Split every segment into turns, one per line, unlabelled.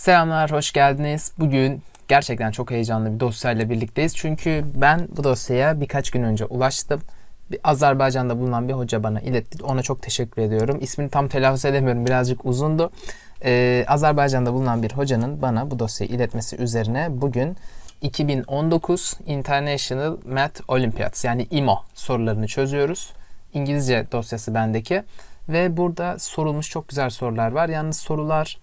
Selamlar, hoş geldiniz. Bugün gerçekten çok heyecanlı bir dosyayla birlikteyiz. Çünkü ben bu dosyaya birkaç gün önce ulaştım. Bir Azerbaycan'da bulunan bir hoca bana iletti. Ona çok teşekkür ediyorum. İsmini tam telaffuz edemiyorum, birazcık uzundu. Ee, Azerbaycan'da bulunan bir hocanın bana bu dosyayı iletmesi üzerine bugün 2019 International Math Olympiads yani IMO sorularını çözüyoruz. İngilizce dosyası bendeki ve burada sorulmuş çok güzel sorular var. Yalnız sorular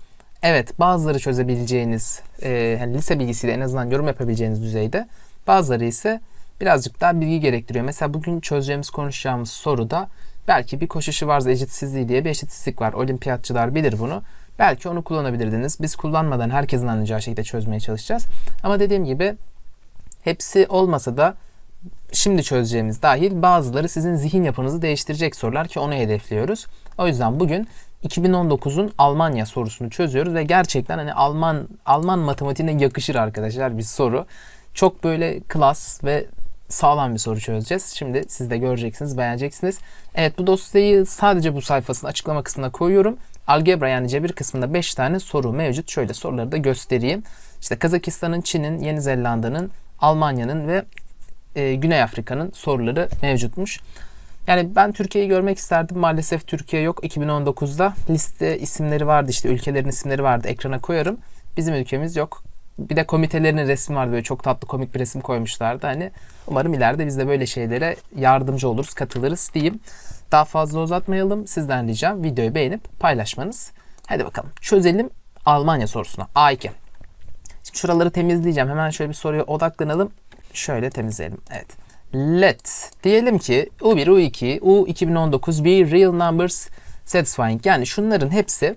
evet bazıları çözebileceğiniz e, yani lise bilgisiyle en azından yorum yapabileceğiniz düzeyde. Bazıları ise birazcık daha bilgi gerektiriyor. Mesela bugün çözeceğimiz konuşacağımız soruda belki bir koşuşu varsa eşitsizliği diye bir eşitsizlik var. Olimpiyatçılar bilir bunu. Belki onu kullanabilirdiniz. Biz kullanmadan herkesin anlayacağı şekilde çözmeye çalışacağız. Ama dediğim gibi hepsi olmasa da şimdi çözeceğimiz dahil bazıları sizin zihin yapınızı değiştirecek sorular ki onu hedefliyoruz. O yüzden bugün 2019'un Almanya sorusunu çözüyoruz ve gerçekten hani Alman Alman matematiğine yakışır arkadaşlar bir soru. Çok böyle klas ve sağlam bir soru çözeceğiz. Şimdi siz de göreceksiniz, beğeneceksiniz. Evet bu dosyayı sadece bu sayfasının açıklama kısmına koyuyorum. Algebra yani cebir kısmında 5 tane soru mevcut. Şöyle soruları da göstereyim. İşte Kazakistan'ın, Çin'in, Yeni Zelanda'nın, Almanya'nın ve e, Güney Afrika'nın soruları mevcutmuş. Yani ben Türkiye'yi görmek isterdim. Maalesef Türkiye yok. 2019'da liste isimleri vardı işte ülkelerin isimleri vardı. Ekrana koyarım. Bizim ülkemiz yok. Bir de komitelerin resmi vardı böyle çok tatlı komik bir resim koymuşlardı. Hani umarım ileride biz de böyle şeylere yardımcı oluruz, katılırız diyeyim. Daha fazla uzatmayalım. Sizden ricam videoyu beğenip paylaşmanız. Hadi bakalım çözelim Almanya sorusuna. A2. Şimdi şuraları temizleyeceğim. Hemen şöyle bir soruya odaklanalım. Şöyle temizleyelim. Evet. Let diyelim ki U1, U2, U 2019 bir real numbers satisfying. Yani şunların hepsi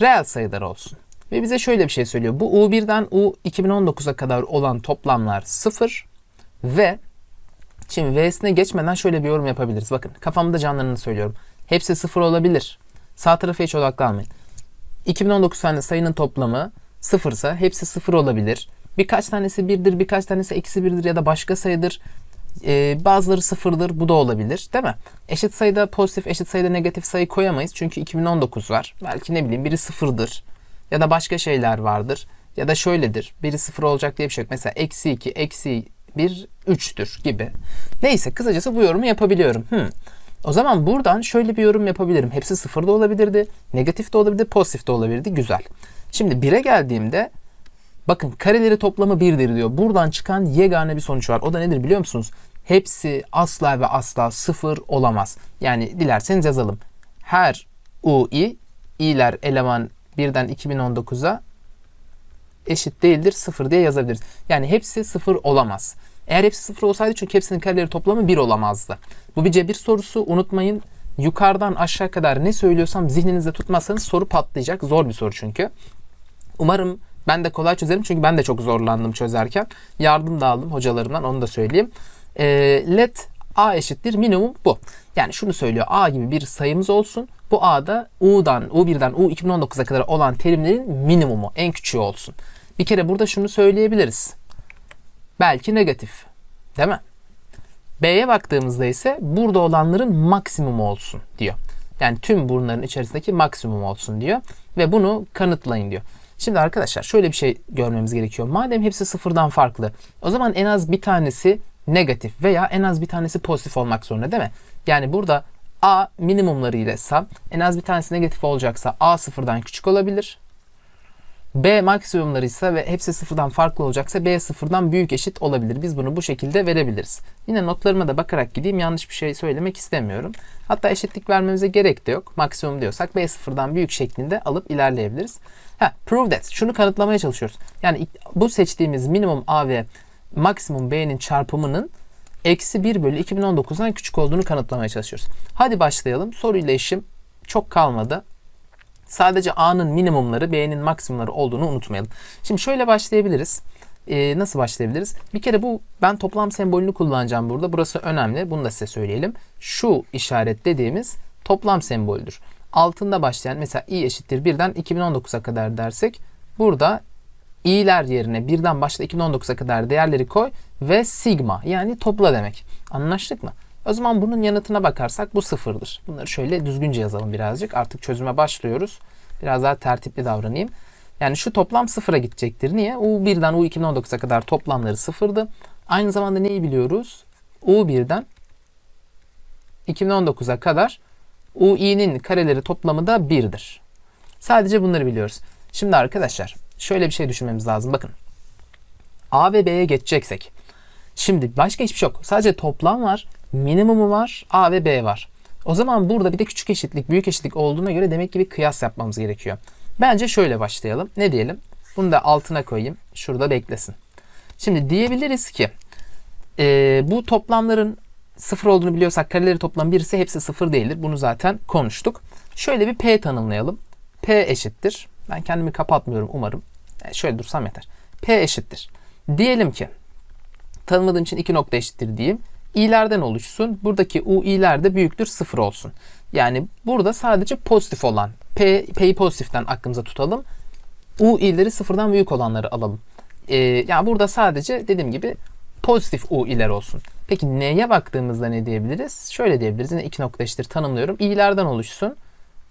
reel sayılar olsun. Ve bize şöyle bir şey söylüyor. Bu U1'den U 2019'a kadar olan toplamlar 0 ve şimdi V'sine geçmeden şöyle bir yorum yapabiliriz. Bakın kafamda canlarını söylüyorum. Hepsi 0 olabilir. Sağ tarafa hiç odaklanmayın. 2019 tane sayının toplamı 0 ise hepsi 0 olabilir. Birkaç tanesi birdir, birkaç tanesi eksi birdir ya da başka sayıdır. Ee, bazıları sıfırdır. Bu da olabilir. Değil mi? Eşit sayıda pozitif, eşit sayıda negatif sayı koyamayız. Çünkü 2019 var. Belki ne bileyim biri sıfırdır. Ya da başka şeyler vardır. Ya da şöyledir. Biri sıfır olacak diye bir şey yok. Mesela eksi 2, eksi 1, 3'tür gibi. Neyse kısacası bu yorumu yapabiliyorum. Hmm. O zaman buradan şöyle bir yorum yapabilirim. Hepsi sıfır da olabilirdi. Negatif de olabilirdi. Pozitif de olabilirdi. Güzel. Şimdi 1'e geldiğimde Bakın kareleri toplamı 1'dir diyor. Buradan çıkan yegane bir sonuç var. O da nedir biliyor musunuz? Hepsi asla ve asla sıfır olamaz. Yani dilerseniz yazalım. Her UI, i'ler eleman 1'den 2019'a eşit değildir sıfır diye yazabiliriz. Yani hepsi sıfır olamaz. Eğer hepsi sıfır olsaydı çünkü hepsinin kareleri toplamı 1 olamazdı. Bu bir cebir sorusu unutmayın. Yukarıdan aşağı kadar ne söylüyorsam zihninizde tutmazsanız soru patlayacak. Zor bir soru çünkü. Umarım ben de kolay çözerim çünkü ben de çok zorlandım çözerken. Yardım da aldım hocalarımdan onu da söyleyeyim. E, let a eşittir minimum bu. Yani şunu söylüyor a gibi bir sayımız olsun. Bu a da u'dan u1'den u 2019'a kadar olan terimlerin minimumu en küçüğü olsun. Bir kere burada şunu söyleyebiliriz. Belki negatif. Değil mi? B'ye baktığımızda ise burada olanların maksimumu olsun diyor. Yani tüm bunların içerisindeki maksimum olsun diyor. Ve bunu kanıtlayın diyor. Şimdi arkadaşlar şöyle bir şey görmemiz gerekiyor. Madem hepsi sıfırdan farklı o zaman en az bir tanesi negatif veya en az bir tanesi pozitif olmak zorunda değil mi? Yani burada A minimumları ile ise en az bir tanesi negatif olacaksa A sıfırdan küçük olabilir. B maksimumları ise ve hepsi sıfırdan farklı olacaksa B sıfırdan büyük eşit olabilir. Biz bunu bu şekilde verebiliriz. Yine notlarıma da bakarak gideyim. Yanlış bir şey söylemek istemiyorum. Hatta eşitlik vermemize gerek de yok. Maksimum diyorsak B sıfırdan büyük şeklinde alıp ilerleyebiliriz. Ha, prove that. Şunu kanıtlamaya çalışıyoruz. Yani bu seçtiğimiz minimum A ve maksimum B'nin çarpımının eksi 1 bölü 2019'dan küçük olduğunu kanıtlamaya çalışıyoruz. Hadi başlayalım. Soruyla işim çok kalmadı. Sadece A'nın minimumları B'nin maksimumları olduğunu unutmayalım. Şimdi şöyle başlayabiliriz. Ee, nasıl başlayabiliriz? Bir kere bu ben toplam sembolünü kullanacağım burada. Burası önemli. Bunu da size söyleyelim. Şu işaret dediğimiz toplam semboldür. Altında başlayan mesela i eşittir 1'den 2019'a kadar dersek burada i'ler yerine birden başla 2019'a kadar değerleri koy ve sigma yani topla demek. Anlaştık mı? O zaman bunun yanıtına bakarsak bu sıfırdır. Bunları şöyle düzgünce yazalım birazcık. Artık çözüme başlıyoruz. Biraz daha tertipli davranayım. Yani şu toplam sıfıra gidecektir. Niye? U1'den U2019'a kadar toplamları sıfırdı. Aynı zamanda neyi biliyoruz? U1'den 2019'a kadar UI'nin kareleri toplamı da 1'dir. Sadece bunları biliyoruz. Şimdi arkadaşlar şöyle bir şey düşünmemiz lazım. Bakın A ve B'ye geçeceksek. Şimdi başka hiçbir şey yok. Sadece toplam var. Minimumu var. A ve B var. O zaman burada bir de küçük eşitlik, büyük eşitlik olduğuna göre demek ki bir kıyas yapmamız gerekiyor. Bence şöyle başlayalım. Ne diyelim? Bunu da altına koyayım. Şurada beklesin. Şimdi diyebiliriz ki e, bu toplamların sıfır olduğunu biliyorsak kareleri toplam 1 ise hepsi sıfır değildir. Bunu zaten konuştuk. Şöyle bir P tanımlayalım. P eşittir. Ben kendimi kapatmıyorum umarım. Yani şöyle dursam yeter. P eşittir. Diyelim ki tanımladığım için iki nokta eşittir diyeyim. i'lerden oluşsun. Buradaki u i'ler de büyüktür sıfır olsun. Yani burada sadece pozitif olan P, P'yi pozitiften aklımıza tutalım. U i'leri sıfırdan büyük olanları alalım. Ee, yani burada sadece dediğim gibi pozitif u i'ler olsun. Peki neye baktığımızda ne diyebiliriz? Şöyle diyebiliriz. Yine iki nokta eşittir tanımlıyorum. i'lerden oluşsun.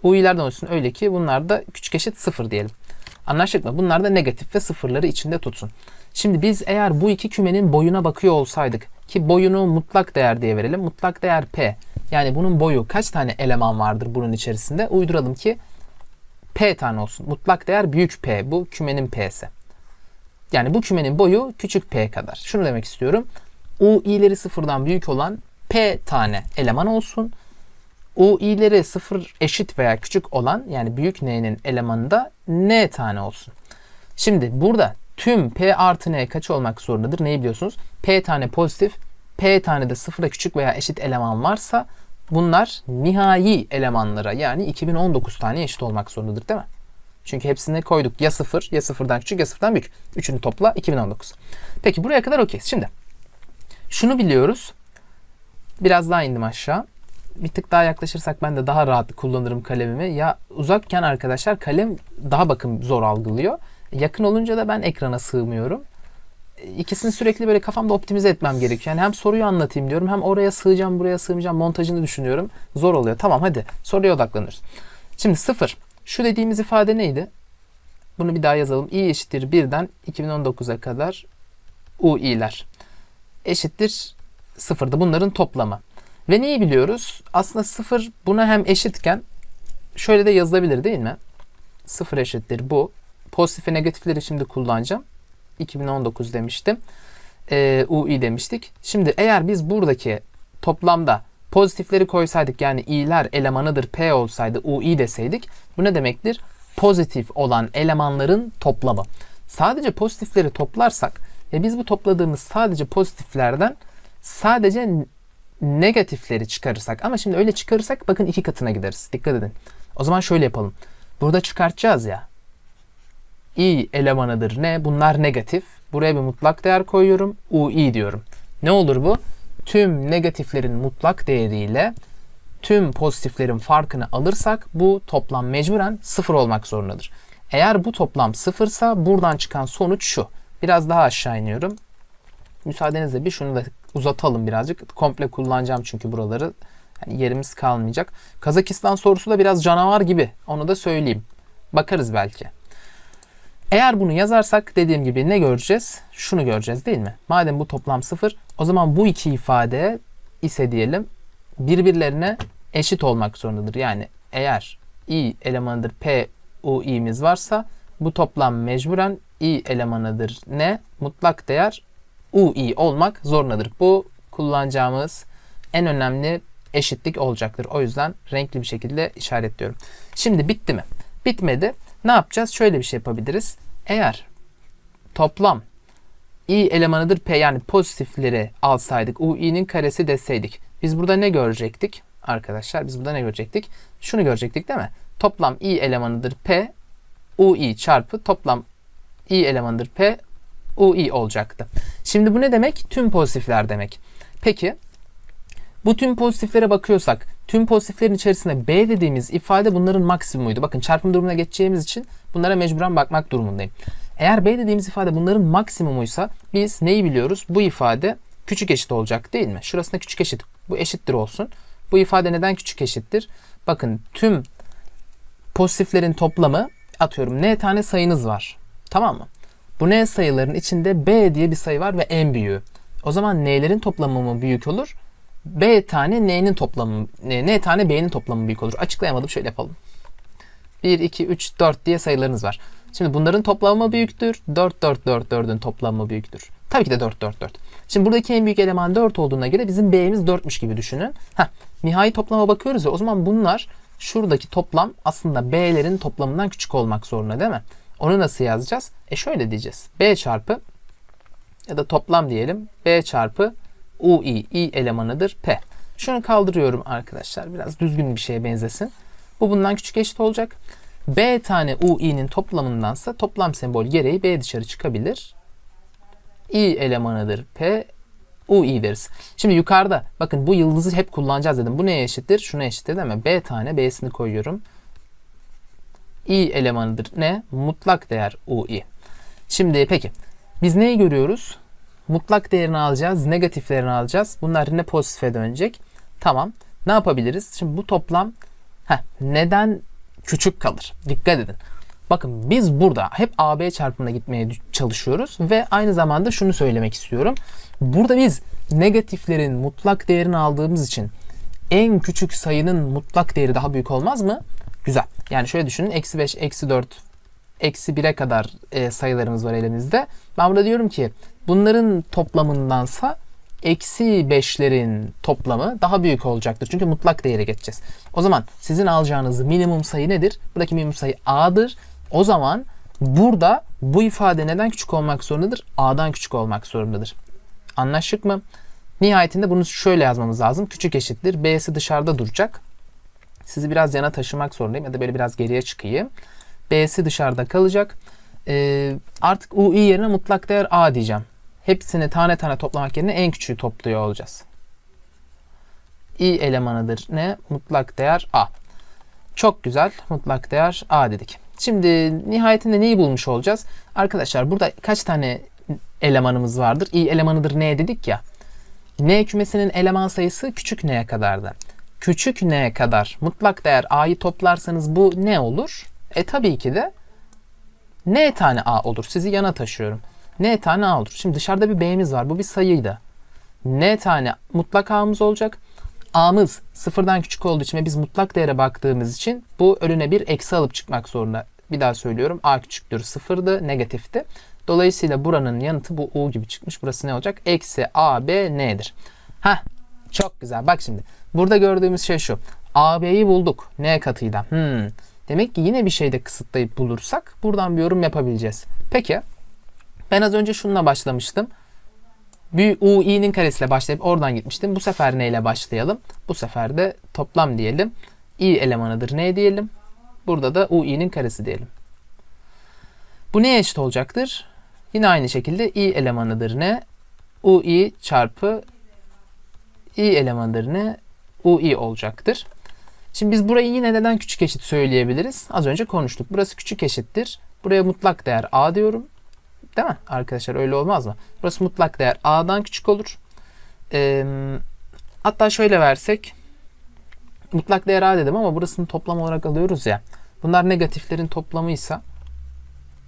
U i'lerden oluşsun. Öyle ki bunlar da küçük eşit sıfır diyelim. Anlaştık mı? Bunlar da negatif ve sıfırları içinde tutsun. Şimdi biz eğer bu iki kümenin boyuna bakıyor olsaydık ki boyunu mutlak değer diye verelim. Mutlak değer P. Yani bunun boyu kaç tane eleman vardır bunun içerisinde? Uyduralım ki P tane olsun. Mutlak değer büyük P. Bu kümenin P'si. Yani bu kümenin boyu küçük P kadar. Şunu demek istiyorum. U i'leri sıfırdan büyük olan P tane eleman olsun. U i'leri sıfır eşit veya küçük olan yani büyük n'nin elemanı da n tane olsun. Şimdi burada tüm p artı n kaç olmak zorundadır? Neyi biliyorsunuz? p tane pozitif, p tane de sıfıra küçük veya eşit eleman varsa bunlar nihai elemanlara yani 2019 tane eşit olmak zorundadır değil mi? Çünkü hepsini koyduk. Ya sıfır, ya sıfırdan küçük, ya sıfırdan büyük. Üçünü topla 2019. Peki buraya kadar okeyiz. Şimdi şunu biliyoruz. Biraz daha indim aşağı. Bir tık daha yaklaşırsak ben de daha rahat kullanırım kalemimi. Ya uzakken arkadaşlar kalem daha bakın zor algılıyor. Yakın olunca da ben ekrana sığmıyorum. İkisini sürekli böyle kafamda optimize etmem gerekiyor. Yani hem soruyu anlatayım diyorum hem oraya sığacağım buraya sığmayacağım montajını düşünüyorum. Zor oluyor. Tamam hadi soruya odaklanırız. Şimdi sıfır. Şu dediğimiz ifade neydi? Bunu bir daha yazalım. i eşittir 1'den 2019'a kadar u i'ler eşittir sıfırda bunların toplamı. Ve neyi biliyoruz? Aslında sıfır buna hem eşitken şöyle de yazılabilir değil mi? Sıfır eşittir bu. Pozitif ve negatifleri şimdi kullanacağım. 2019 demiştim. Ee, UI demiştik. Şimdi eğer biz buradaki toplamda pozitifleri koysaydık yani i'ler elemanıdır P olsaydı UI deseydik bu ne demektir? Pozitif olan elemanların toplamı. Sadece pozitifleri toplarsak ve biz bu topladığımız sadece pozitiflerden sadece negatifleri çıkarırsak ama şimdi öyle çıkarırsak bakın iki katına gideriz. Dikkat edin. O zaman şöyle yapalım. Burada çıkartacağız ya. i elemanıdır ne? Bunlar negatif. Buraya bir mutlak değer koyuyorum. ui diyorum. Ne olur bu? Tüm negatiflerin mutlak değeriyle tüm pozitiflerin farkını alırsak bu toplam mecburen sıfır olmak zorundadır. Eğer bu toplam sıfırsa buradan çıkan sonuç şu. Biraz daha aşağı iniyorum. Müsaadenizle bir şunu da uzatalım birazcık. Komple kullanacağım çünkü buraları. Yani yerimiz kalmayacak. Kazakistan sorusu da biraz canavar gibi. Onu da söyleyeyim. Bakarız belki. Eğer bunu yazarsak dediğim gibi ne göreceğiz? Şunu göreceğiz değil mi? Madem bu toplam sıfır o zaman bu iki ifade ise diyelim birbirlerine eşit olmak zorundadır. Yani eğer i elemanıdır p u i'miz varsa bu toplam mecburen i elemanıdır ne? Mutlak değer ui olmak zorundadır. Bu kullanacağımız en önemli eşitlik olacaktır. O yüzden renkli bir şekilde işaretliyorum. Şimdi bitti mi? Bitmedi. Ne yapacağız? Şöyle bir şey yapabiliriz. Eğer toplam i elemanıdır p yani pozitifleri alsaydık ui'nin karesi deseydik biz burada ne görecektik? Arkadaşlar biz burada ne görecektik? Şunu görecektik değil mi? Toplam i elemanıdır p ui çarpı toplam i elemanıdır p ui olacaktı. Şimdi bu ne demek? Tüm pozitifler demek. Peki bu tüm pozitiflere bakıyorsak tüm pozitiflerin içerisinde B dediğimiz ifade bunların maksimumuydu. Bakın çarpım durumuna geçeceğimiz için bunlara mecburen bakmak durumundayım. Eğer B dediğimiz ifade bunların maksimumuysa biz neyi biliyoruz? Bu ifade küçük eşit olacak değil mi? Şurasında küçük eşit. Bu eşittir olsun. Bu ifade neden küçük eşittir? Bakın tüm pozitiflerin toplamı atıyorum n tane sayınız var. Tamam mı? Bu n sayıların içinde b diye bir sayı var ve en büyüğü. O zaman n'lerin toplamı mı büyük olur? b tane n'nin toplamı, n, n tane b'nin toplamı büyük olur. Açıklayamadım şöyle yapalım. 1, 2, 3, 4 diye sayılarınız var. Şimdi bunların toplamı mı büyüktür? 4, 4, 4, 4'ün toplamı mı büyüktür? Tabii ki de 4, 4, 4. Şimdi buradaki en büyük eleman 4 olduğuna göre bizim b'miz 4'müş gibi düşünün. Heh, nihai toplama bakıyoruz ya o zaman bunlar şuradaki toplam aslında b'lerin toplamından küçük olmak zorunda değil mi? Onu nasıl yazacağız? E şöyle diyeceğiz. b çarpı ya da toplam diyelim. b çarpı ui, i elemanıdır p. Şunu kaldırıyorum arkadaşlar. Biraz düzgün bir şeye benzesin. Bu bundan küçük eşit olacak. B tane UI'nin toplamındansa toplam sembol gereği B dışarı çıkabilir. I elemanıdır P. UI deriz. Şimdi yukarıda bakın bu yıldızı hep kullanacağız dedim. Bu neye eşittir? Şuna eşittir değil mi? B tane B'sini koyuyorum. I elemanıdır ne? Mutlak değer UI. Şimdi peki biz neyi görüyoruz? Mutlak değerini alacağız, negatiflerini alacağız. Bunlar yine pozitife dönecek. Tamam. Ne yapabiliriz? Şimdi bu toplam heh, neden küçük kalır? Dikkat edin. Bakın biz burada hep AB çarpımına gitmeye çalışıyoruz ve aynı zamanda şunu söylemek istiyorum. Burada biz negatiflerin mutlak değerini aldığımız için en küçük sayının mutlak değeri daha büyük olmaz mı? Güzel. Yani şöyle düşünün. Eksi 5, eksi 4, eksi 1'e kadar e, sayılarımız var elimizde. Ben burada diyorum ki bunların toplamındansa eksi 5'lerin toplamı daha büyük olacaktır. Çünkü mutlak değere geçeceğiz. O zaman sizin alacağınız minimum sayı nedir? Buradaki minimum sayı a'dır. O zaman burada bu ifade neden küçük olmak zorundadır? A'dan küçük olmak zorundadır. Anlaştık mı? Nihayetinde bunu şöyle yazmamız lazım. Küçük eşittir. B'si dışarıda duracak. Sizi biraz yana taşımak zorundayım ya da böyle biraz geriye çıkayım. B'si dışarıda kalacak. Ee, artık UI yerine mutlak değer A diyeceğim. Hepsini tane tane toplamak yerine en küçüğü topluyor olacağız. I elemanıdır ne? Mutlak değer A. Çok güzel. Mutlak değer A dedik. Şimdi nihayetinde neyi bulmuş olacağız? Arkadaşlar burada kaç tane elemanımız vardır? i elemanıdır ne dedik ya. N kümesinin eleman sayısı küçük n'ye kadardı. Küçük n'ye kadar mutlak değer a'yı toplarsanız bu ne olur? E tabii ki de n tane a olur. Sizi yana taşıyorum. n tane a olur. Şimdi dışarıda bir b'miz var. Bu bir sayıydı. n tane mutlak a'mız olacak. a'mız sıfırdan küçük olduğu için ve biz mutlak değere baktığımız için bu önüne bir eksi alıp çıkmak zorunda. Bir daha söylüyorum. a küçüktür sıfırdı, negatifti. Dolayısıyla buranın yanıtı bu u gibi çıkmış. Burası ne olacak? Eksi a b n'dir. Heh çok güzel. Bak şimdi. Burada gördüğümüz şey şu. a b'yi bulduk. n katıyla. Hmm. Demek ki yine bir şeyde kısıtlayıp bulursak buradan bir yorum yapabileceğiz. Peki. Ben az önce şununla başlamıştım. Bir u i'nin karesiyle başlayıp oradan gitmiştim. Bu sefer neyle başlayalım? Bu sefer de toplam diyelim. i elemanıdır ne diyelim? Burada da u i'nin karesi diyelim. Bu neye eşit olacaktır? Yine aynı şekilde i elemanıdır ne? ui çarpı i elemanıdır ne? Ui olacaktır. Şimdi biz burayı yine neden küçük eşit söyleyebiliriz? Az önce konuştuk. Burası küçük eşittir. Buraya mutlak değer a diyorum. Değil mi? Arkadaşlar öyle olmaz mı? Burası mutlak değer a'dan küçük olur. Ee, hatta şöyle versek mutlak değer a dedim ama burasını toplam olarak alıyoruz ya. Bunlar negatiflerin toplamıysa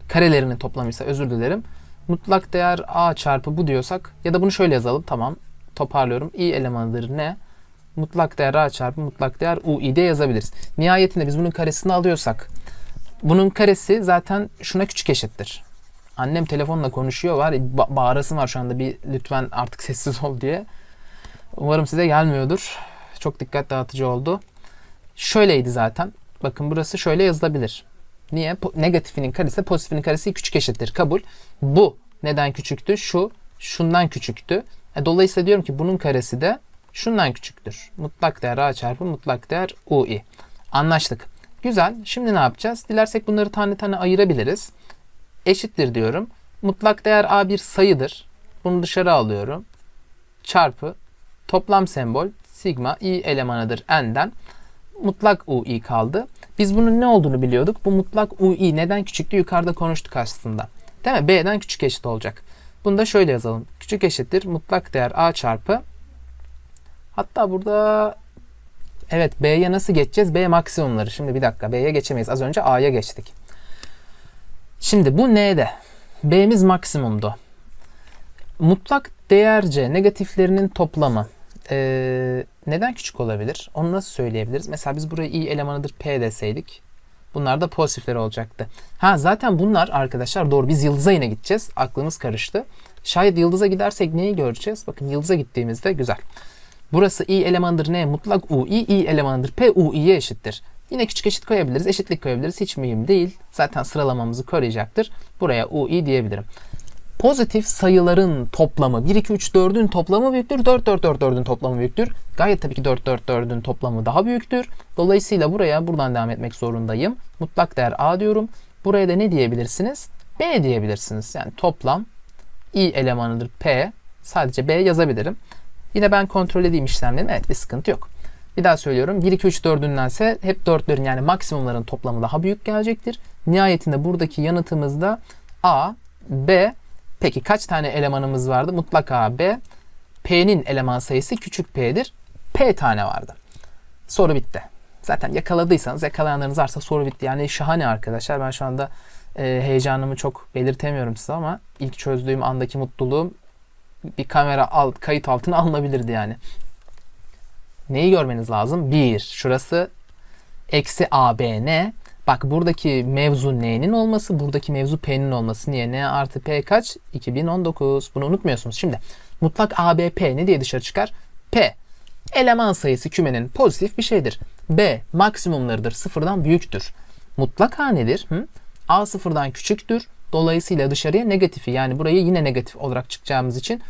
karelerinin toplamıysa özür dilerim. Mutlak değer a çarpı bu diyorsak ya da bunu şöyle yazalım. Tamam toparlıyorum. i elemanıdır ne? Mutlak değer a çarpı mutlak değer ui de yazabiliriz. Nihayetinde biz bunun karesini alıyorsak bunun karesi zaten şuna küçük eşittir. Annem telefonla konuşuyor var. Ba- bağırasım var şu anda bir lütfen artık sessiz ol diye. Umarım size gelmiyordur. Çok dikkat dağıtıcı oldu. Şöyleydi zaten. Bakın burası şöyle yazılabilir. Niye? Po- negatifinin karesi pozitifinin karesi küçük eşittir. Kabul. Bu neden küçüktü? Şu şundan küçüktü. E, dolayısıyla diyorum ki bunun karesi de şundan küçüktür. Mutlak değer a çarpı mutlak değer ui. Anlaştık. Güzel. Şimdi ne yapacağız? Dilersek bunları tane tane ayırabiliriz. Eşittir diyorum. Mutlak değer a bir sayıdır. Bunu dışarı alıyorum. Çarpı toplam sembol sigma i elemanıdır n'den mutlak ui kaldı. Biz bunun ne olduğunu biliyorduk. Bu mutlak ui neden küçüktü yukarıda konuştuk aslında. Değil mi? B'den küçük eşit olacak. Bunu da şöyle yazalım. Küçük eşittir mutlak değer a çarpı hatta burada evet B'ye nasıl geçeceğiz? B maksimumları. Şimdi bir dakika B'ye geçemeyiz. Az önce A'ya geçtik. Şimdi bu N'de. B'miz maksimumdu. Mutlak değerce negatiflerinin toplamı ee, neden küçük olabilir? Onu nasıl söyleyebiliriz? Mesela biz buraya i elemanıdır p deseydik. Bunlar da pozitifler olacaktı. Ha zaten bunlar arkadaşlar doğru biz yıldıza yine gideceğiz. Aklımız karıştı. Şayet yıldıza gidersek neyi göreceğiz? Bakın yıldıza gittiğimizde güzel. Burası i elemanıdır ne? Mutlak u i, i elemanıdır p u i'ye eşittir. Yine küçük eşit koyabiliriz, eşitlik koyabiliriz. Hiç mühim değil. Zaten sıralamamızı koruyacaktır. Buraya u i diyebilirim. Pozitif sayıların toplamı 1, 2, 3, 4'ün toplamı büyüktür. 4, 4, 4, 4'ün toplamı büyüktür. Gayet tabii ki 4, 4, 4'ün toplamı daha büyüktür. Dolayısıyla buraya buradan devam etmek zorundayım. Mutlak değer A diyorum. Buraya da ne diyebilirsiniz? B diyebilirsiniz. Yani toplam i elemanıdır P. Sadece B yazabilirim. Yine ben kontrol edeyim işlemlerimi. Evet bir sıkıntı yok. Bir daha söylüyorum. 1, 2, 3, 4'ündense hep 4'lerin yani maksimumların toplamı daha büyük gelecektir. Nihayetinde buradaki yanıtımız da A, B. Peki kaç tane elemanımız vardı? Mutlaka B. P'nin eleman sayısı küçük P'dir. P tane vardı. Soru bitti. Zaten yakaladıysanız yakalayanlarınız varsa soru bitti. Yani şahane arkadaşlar. Ben şu anda e, heyecanımı çok belirtemiyorum size ama ilk çözdüğüm andaki mutluluğum bir kamera alt, kayıt altına alınabilirdi yani. Neyi görmeniz lazım? 1. Şurası eksi ABN. Bak buradaki mevzu N'nin olması, buradaki mevzu P'nin olması. Niye? N artı P kaç? 2019. Bunu unutmuyorsunuz. Şimdi mutlak ABP ne diye dışarı çıkar? P. Eleman sayısı kümenin pozitif bir şeydir. B. Maksimumlarıdır. Sıfırdan büyüktür. Mutlak A nedir? Hı? A sıfırdan küçüktür. Dolayısıyla dışarıya negatifi yani burayı yine negatif olarak çıkacağımız için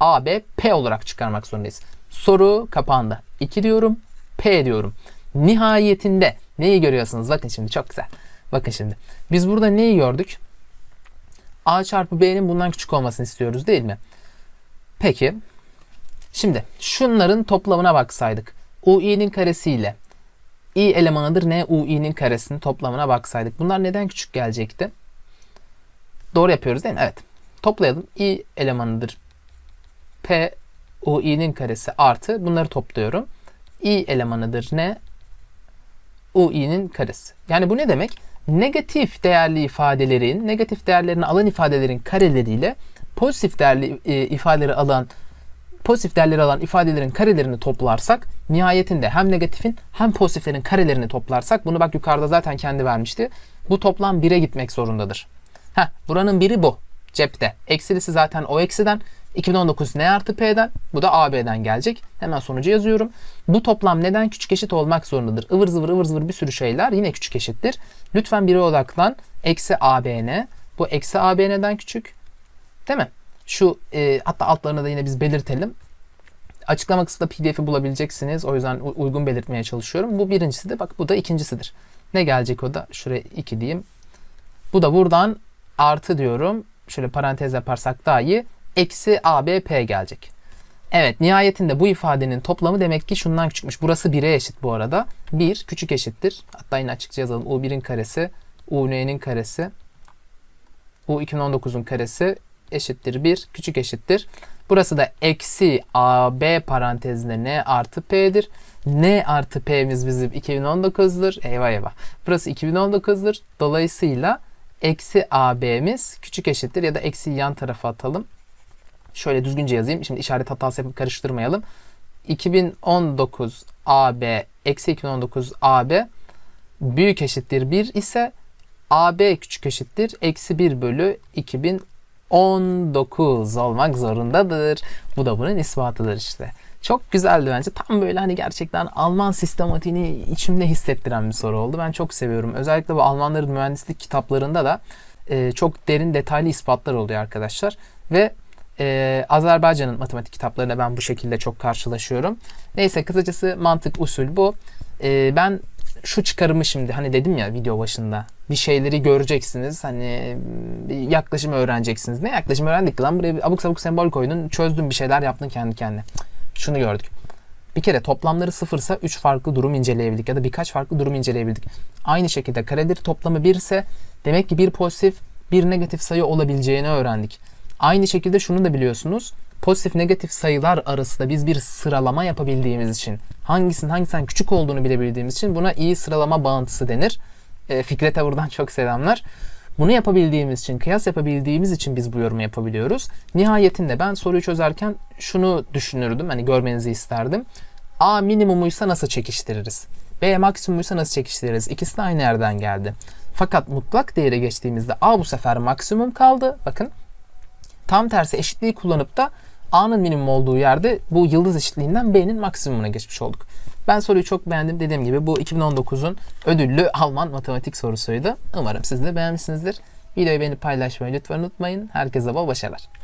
A, B, P olarak çıkarmak zorundayız. Soru kapandı. 2 diyorum, P diyorum. Nihayetinde neyi görüyorsunuz? Bakın şimdi çok güzel. Bakın şimdi. Biz burada neyi gördük? A çarpı B'nin bundan küçük olmasını istiyoruz değil mi? Peki. Şimdi şunların toplamına baksaydık. UI'nin karesiyle i elemanıdır ne UI'nin karesinin toplamına baksaydık. Bunlar neden küçük gelecekti? Doğru yapıyoruz değil mi? Evet. Toplayalım. i elemanıdır p ui'nin karesi artı bunları topluyorum. i elemanıdır ne? ui'nin karesi. Yani bu ne demek? Negatif değerli ifadelerin, negatif değerlerini alan ifadelerin kareleriyle pozitif değerli e, ifadeleri alan pozitif değerleri alan ifadelerin karelerini toplarsak nihayetinde hem negatifin hem pozitiflerin karelerini toplarsak bunu bak yukarıda zaten kendi vermişti. Bu toplam 1'e gitmek zorundadır. Heh, buranın biri bu. Cepte. Eksilisi zaten o eksiden. 2019 N artı P'den. Bu da AB'den gelecek. Hemen sonucu yazıyorum. Bu toplam neden küçük eşit olmak zorundadır? Ivır zıvır ıvır zıvır bir sürü şeyler yine küçük eşittir. Lütfen biri odaklan. Eksi ABN. Bu eksi ABN'den küçük. Değil mi? Şu e, hatta altlarına da yine biz belirtelim. Açıklama kısmında pdf'i bulabileceksiniz. O yüzden uygun belirtmeye çalışıyorum. Bu birincisi de bak bu da ikincisidir. Ne gelecek o da? Şuraya 2 diyeyim. Bu da buradan artı diyorum. Şöyle parantez yaparsak daha iyi. Eksi ABP gelecek. Evet nihayetinde bu ifadenin toplamı demek ki şundan küçükmüş. Burası 1'e eşit bu arada. 1 küçük eşittir. Hatta yine açıkça yazalım. U1'in karesi, UN'nin karesi, U2019'un karesi eşittir 1, küçük eşittir. Burası da eksi AB parantezinde N artı P'dir. N artı P'miz bizim 2019'dur. Eyvah eyvah. Burası 2019'dur. Dolayısıyla eksi AB'miz küçük eşittir ya da eksi yan tarafa atalım. Şöyle düzgünce yazayım. Şimdi işaret hatası yapıp karıştırmayalım. 2019 AB eksi 2019 AB büyük eşittir 1 ise AB küçük eşittir eksi 1 bölü 2019 olmak zorundadır. Bu da bunun ispatıdır işte. Çok güzeldi bence. Tam böyle hani gerçekten Alman sistematiğini içimde hissettiren bir soru oldu. Ben çok seviyorum. Özellikle bu Almanların mühendislik kitaplarında da e, çok derin detaylı ispatlar oluyor arkadaşlar. Ve e, Azerbaycan'ın matematik kitaplarında ben bu şekilde çok karşılaşıyorum. Neyse kısacası mantık usul bu. E, ben şu çıkarımı şimdi hani dedim ya video başında bir şeyleri göreceksiniz hani bir yaklaşım öğreneceksiniz. Ne yaklaşım öğrendik lan buraya bir abuk sabuk sembol koydun çözdün bir şeyler yaptın kendi kendine. Şunu gördük. Bir kere toplamları sıfırsa 3 farklı durum inceleyebildik ya da birkaç farklı durum inceleyebildik. Aynı şekilde kareleri toplamı 1 ise demek ki bir pozitif bir negatif sayı olabileceğini öğrendik. Aynı şekilde şunu da biliyorsunuz. Pozitif negatif sayılar arasında biz bir sıralama yapabildiğimiz için hangisinin hangisinden küçük olduğunu bilebildiğimiz için buna iyi sıralama bağıntısı denir. E, Fikret'e buradan çok selamlar. Bunu yapabildiğimiz için, kıyas yapabildiğimiz için biz bu yorumu yapabiliyoruz. Nihayetinde ben soruyu çözerken şunu düşünürdüm, hani görmenizi isterdim. A minimumuysa nasıl çekiştiririz? B maksimumuysa nasıl çekiştiririz? İkisi de aynı yerden geldi. Fakat mutlak değere geçtiğimizde A bu sefer maksimum kaldı. Bakın tam tersi eşitliği kullanıp da A'nın minimum olduğu yerde bu yıldız eşitliğinden B'nin maksimumuna geçmiş olduk. Ben soruyu çok beğendim. Dediğim gibi bu 2019'un ödüllü Alman matematik sorusuydu. Umarım siz de beğenmişsinizdir. Videoyu beğenip paylaşmayı lütfen unutmayın. Herkese bol başarılar.